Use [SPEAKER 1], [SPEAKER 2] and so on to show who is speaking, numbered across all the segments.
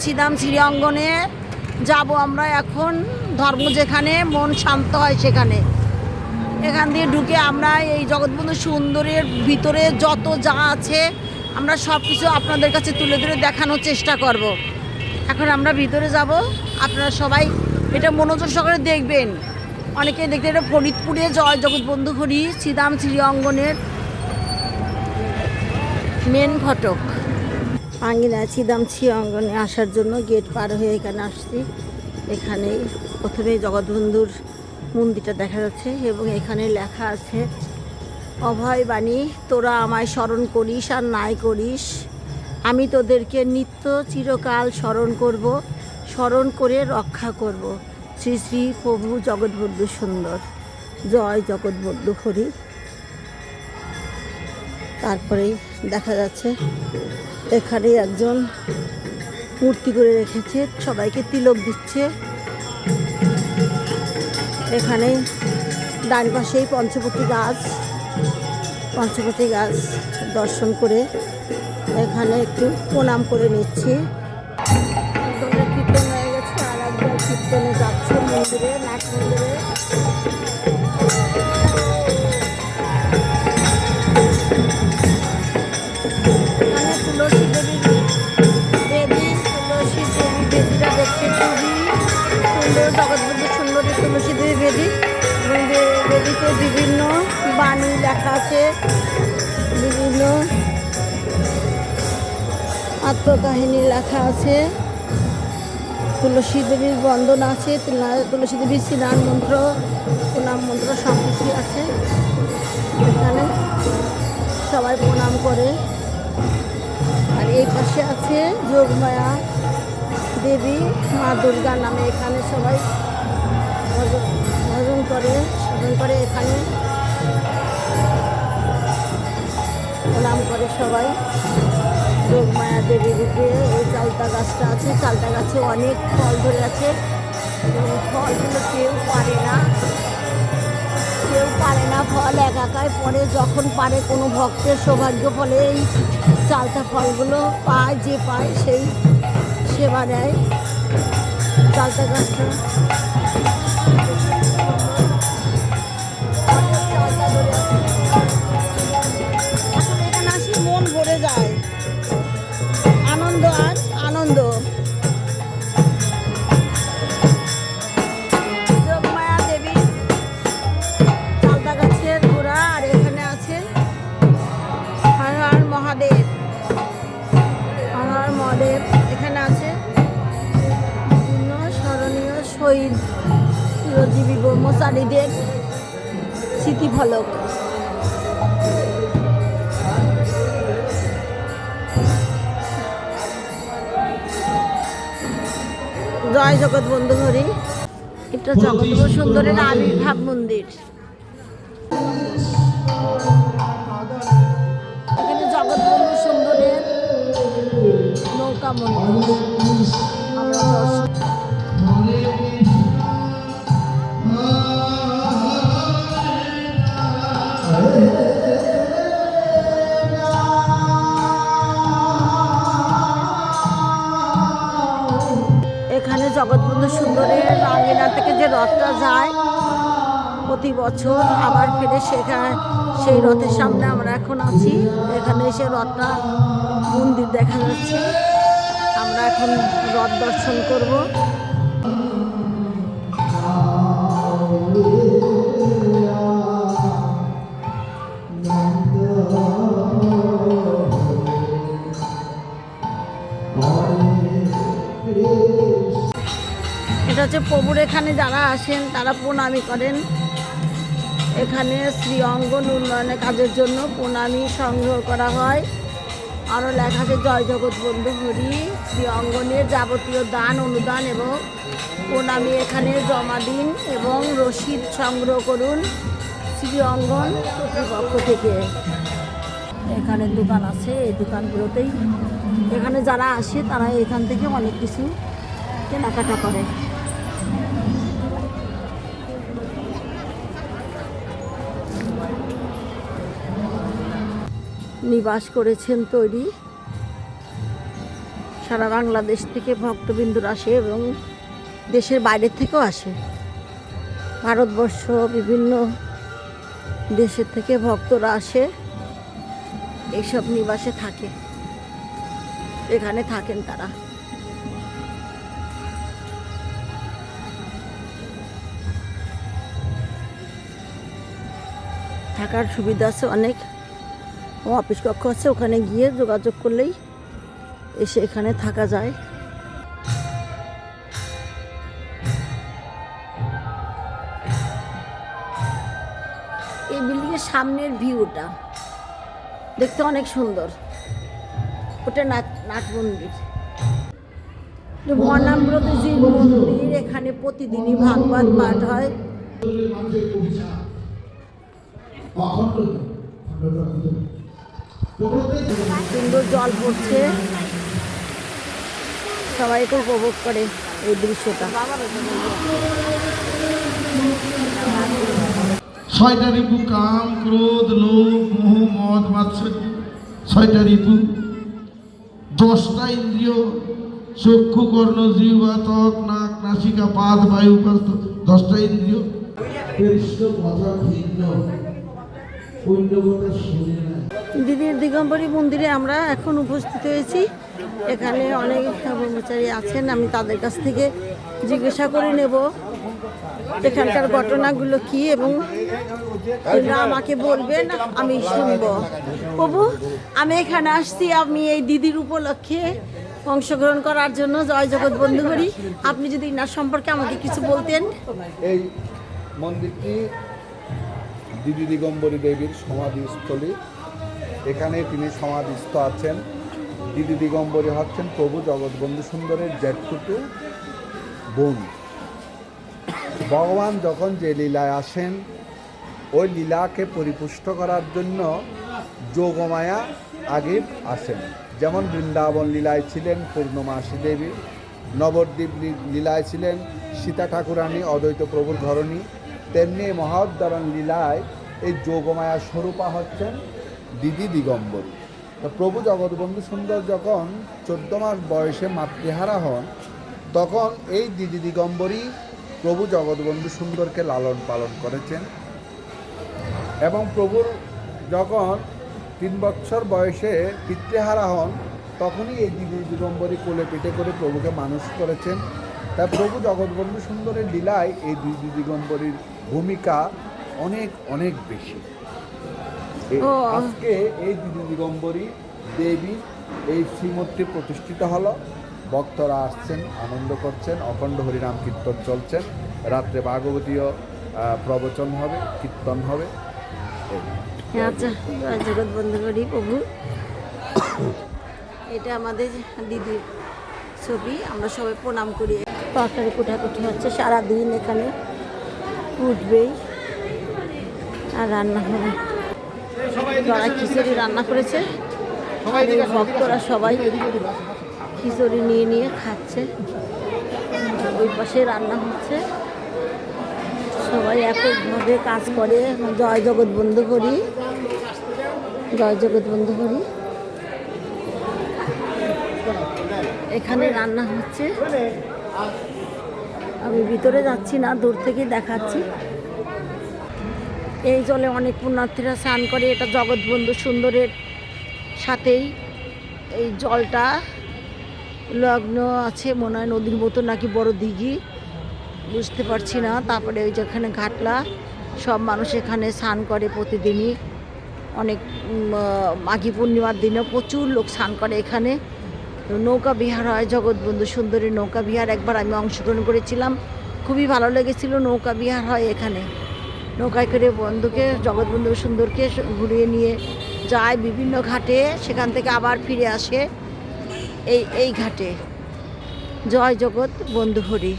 [SPEAKER 1] শ্রীদাম শ্রী অঙ্গনে যাব আমরা এখন, ধর্ম যেখানে, মন শান্ত হয় সেখানে। এখান দিয়ে ঢুকে আমরা এই জগৎবন্ধু সুন্দরের ভিতরে যত যা আছে, আমরা সব কিছু আপনাদের কাছে তুলে ধরে দেখানোর চেষ্টা করব। এখন আমরা ভিতরে যাব, আপনারা সবাই এটা মনোযোগ সহকারে দেখবেন। অনেকে দেখতে এটা ফরিদপুরে জয় জগৎবন্ধু হরি, শ্রীদাম শ্রী অঙ্গনের মেন ফটক আঙ্গিনা শ্রী অঙ্গনে আসার জন্য গেট পার হয়ে এখানে আসছি। এখানে প্রথমে জগৎবন্ধুর মন্দিরটা দেখা যাচ্ছে এবং এখানে লেখা আছে, অভয় বাণী, তোরা আমায় স্মরণ করিস আর নাই করিস। আমি তোদেরকে নিত্য চিরকাল স্মরণ করব, স্মরণ করে রক্ষা করব। শ্রী শ্রী প্রভু জগৎবন্ধু সুন্দর। জয় জগৎবন্ধু হরি। তারপরেই দেখা যাচ্ছে এখানে একজন মূর্তি করে রেখেছে, সবাইকে তিলক দিচ্ছে। এখানে ডান পাশেই পঞ্চবতী গাছ পঞ্চবতী গাছ দর্শন করে এখানে একটু প্রণাম করে নিচ্ছি। কীর্তন হয়ে গেছে, আর একজন কীর্তনে যাচ্ছে মন্দিরে, নাট মন্দিরে। সুন্দর জগৎবন্ধু সুন্দরী তুলসী দেবী বেদি এবং বেদিতে বিভিন্ন বাণী লেখা আছে, বিভিন্ন আত্মকাহিনী লেখা আছে। তুলসী দেবীর বন্দন আছে, তুলা- তুলসী দেবীর স্নান মন্ত্র, প্রণাম মন্ত্র, সব কিছুই আছে এখানে। সবাই প্রণাম করে। আর এই পাশে আছে যোগমায়া। দেবী মা দুর্গা নামে এখানে সবাই ভজন- ভজন করে স্মরণ করে এখানে। প্রণাম করে সবাই। যোগমায়া দেবী রূপে এই চালতা গাছটা আছে। চালতা গাছে অনেক ফল ধরে আছে। এবং ফলগুলো কেউ পারে না। কেউ পারে না ফল একাকায় পরে যখন পারে কোনো ভক্তের সৌভাগ্য ফলে এই চালতা ফলগুলো পায়, যে পায় সেই সেবা দেয় চালতা গাছটা শহীদ চিরজীবী ব্রহ্মচারীদের স্মৃতিফলক জয় জগৎ বন্ধু হরি। এটা জগৎ সুন্দরের আবির্ভাব মন্দির। এখানে জগৎবন্ধু সুন্দরের নৌকা মন্দির। সুন্দরের থেকে যে রথটা যায় প্রতি বছর আবার ফিরে সেখানে সেই রথের সামনে আমরা এখন আছি। এখানে এসে রথটা মন্দির দেখা যাচ্ছে। আমরা এখন রথ দর্শন করব। হচ্ছে প্রভুর এখানে যারা আসেন, তারা প্রণামী করেন। এখানে শ্রী অঙ্গন উন্নয়নের কাজের জন্য প্রণামী সংগ্রহ করা হয়। আরও লেখা আছে, জয় জগৎ বন্ধু হরি। শ্রী অঙ্গনের যাবতীয় দান, অনুদান এবং প্রণামী এখানে জমা দিন এবং রসিদ সংগ্রহ করুন শ্রী অঙ্গন কর্তৃপক্ষ থেকে। এখানে দোকান আছে, এই দোকানগুলোতেই। এখানে যারা আসে, তারা এখান থেকে অনেক কিছু কেনাকাটা করে। নিবাস করেছেন তৈরি। সারা বাংলাদেশ থেকে ভক্তবিন্দুর আসে এবং দেশের বাইরের থেকেও আসে। ভারতবর্ষ বিভিন্ন দেশের থেকে ভক্তরা আসে এইসব নিবাসে থাকে। এখানে থাকেন তারা। থাকার সুবিধা আছে অনেক। অফিস কক্ষ আছে, ওখানে গিয়ে যোগাযোগ করলেই এসে এখানে থাকা যায়। এই বিল্ডিংয়ের সামনের ভিউটা দেখতে অনেক সুন্দর। ওটা নাট নাট মন্দির। মনাম্রতজির মন্দির, এখানে প্রতিদিনই ভাগবত পাঠ হয়। সুন্দর জল পড়ছে সবাই খুব উপভোগ করে এই দৃশ্যটা।
[SPEAKER 2] ছয়টা রিপু কাম ক্রোধ লোভ মোহ মদ মাৎসর্য ছয়টা রিপু দশটা ইন্দ্রিয় চক্ষু কর্ণ জিহ্বা ত্বক নাক নাসিকা পাদ বায়ু পাস্ত দশটা ইন্দ্রিয়। কৃষ্ণ কথা ভিন্ন। অন্য কথা শুনে না।
[SPEAKER 1] দিদির দিগম্বরী মন্দিরে আমরা এখন উপস্থিত হয়েছি। এখানে অনেক কর্মচারী আছেন, আমি তাদের কাছ থেকে জিজ্ঞাসা করে নেব এখানকার ঘটনাগুলো কি এবং আমাকে বলবেন, আমি শুনব। প্রভু, আমি এখানে আসছি, আমি এই দিদির উপলক্ষে অংশগ্রহণ করার জন্য। জয় জগৎ বন্ধু করি আপনি যদি না সম্পর্কে আমাকে কিছু বলতেন।
[SPEAKER 3] এই মন্দিরটি দিদি দিগম্বরী দেবীর সমাধিস্থলী। এখানে তিনি সমাধিস্থ আছেন। দিদি দিগম্বরী হচ্ছেন প্রভু জগৎবন্ধু সুন্দরের জ্যাঠকুটু বোন ভগবান যখন যে লীলায় আসেন, ওই লীলাকে পরিপুষ্ট করার জন্য যোগমায়া আগে আসেন। যেমন বৃন্দাবন লীলায় ছিলেন পূর্ণমাসী দেবী, নবদ্বীপ লীলায় ছিলেন সীতা ঠাকুরানী, অদ্বৈত প্রভুর ধরণী তেমনি এই লীলায় এই যোগমায়া স্বরূপা হচ্ছেন। দিদি দিগম্বরী। তো প্রভু জগৎবন্ধু সুন্দর যখন চোদ্দ মাস বয়সে মাতৃহারা হন, তখন এই দিদি দিগম্বরী প্রভু জগৎবন্ধু সুন্দরকে লালন পালন করেছেন। এবং প্রভুর যখন তিন বছর বয়সে পিতৃহারা হন, তখনই এই দিদি দিগম্বরী কোলে পিঠে করে প্রভুকে মানুষ করেছেন। তাই প্রভু জগৎবন্ধু সুন্দরের লীলায় এই দিদি দিগম্বরীর ভূমিকা অনেক অনেক বেশি। আজকে এই দিদি দিগম্বরী দেবী এই শ্রীমূর্তি প্রতিষ্ঠিত হলো। ভক্তরা আসছেন আনন্দ করছেন অখণ্ড হরিনাম কীর্তন চলছেন রাত্রে ভাগবতীয় প্রবচন হবে কীর্তন হবে।
[SPEAKER 1] আচ্ছা জগৎ বন্ধু করি প্রভু। এটা আমাদের দিদির ছবি আমরা সবাই প্রণাম করি। তরকারি কুটাকুটি হচ্ছে সারাদিন এখানে উঠবেই আর রান্না হবে যারা খিচুড়ি রান্না করেছে। ভক্তরা সবাই খিচুড়ি নিয়ে নিয়ে খাচ্ছে। ওই পাশে রান্না হচ্ছে। সবাই এককভাবে কাজ করে। জয় জগৎ বন্ধু করি। জয় জগৎ বন্ধু করি। এখানে রান্না হচ্ছে। আমি ভিতরে যাচ্ছি না দূর থেকে দেখাচ্ছি। এই জলে অনেক পুণ্যার্থীরা স্নান করে। এটা জগৎবন্ধু সুন্দরের সাথেই এই জলটা লগ্ন আছে, মনে হয় নদীর মতো নাকি বড় দিঘি। বুঝতে পারছি না। তারপরে ওই যেখানে ঘাটলা, সব মানুষ এখানে স্নান করে প্রতিদিনই। অনেক মাঘী পূর্ণিমার দিনে প্রচুর লোক স্নান করে এখানে। নৌকা বিহার হয় জগৎবন্ধু সুন্দরী নৌকা বিহার। একবার আমি অংশগ্রহণ করেছিলাম। খুবই ভালো লেগেছিল নৌকা বিহার হয় এখানে। নৌকায় করে বন্ধুকে, জগৎবন্ধু সুন্দরকে ঘুরিয়ে নিয়ে যায় বিভিন্ন ঘাটে। সেখান থেকে আবার ফিরে আসে এই এই ঘাটে। জয় জগৎ, বন্ধু হরি।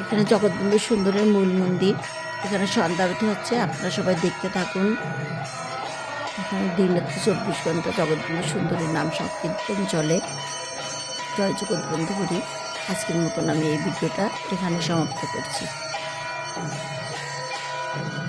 [SPEAKER 1] এখানে জগৎবন্ধু সুন্দরের মূল মন্দির। এখানে সন্ধ্যারতি হচ্ছে, আপনারা সবাই দেখতে থাকুন। এখানে দিন রাত্রি চব্বিশ ঘণ্টা জগৎবন্ধু সুন্দরের নাম সংকীর্তন চলে। জয় জগৎ, বন্ধু হরি। আজকের মতন আমি এই ভিডিওটা এখানে সমাপ্ত করছি। Thank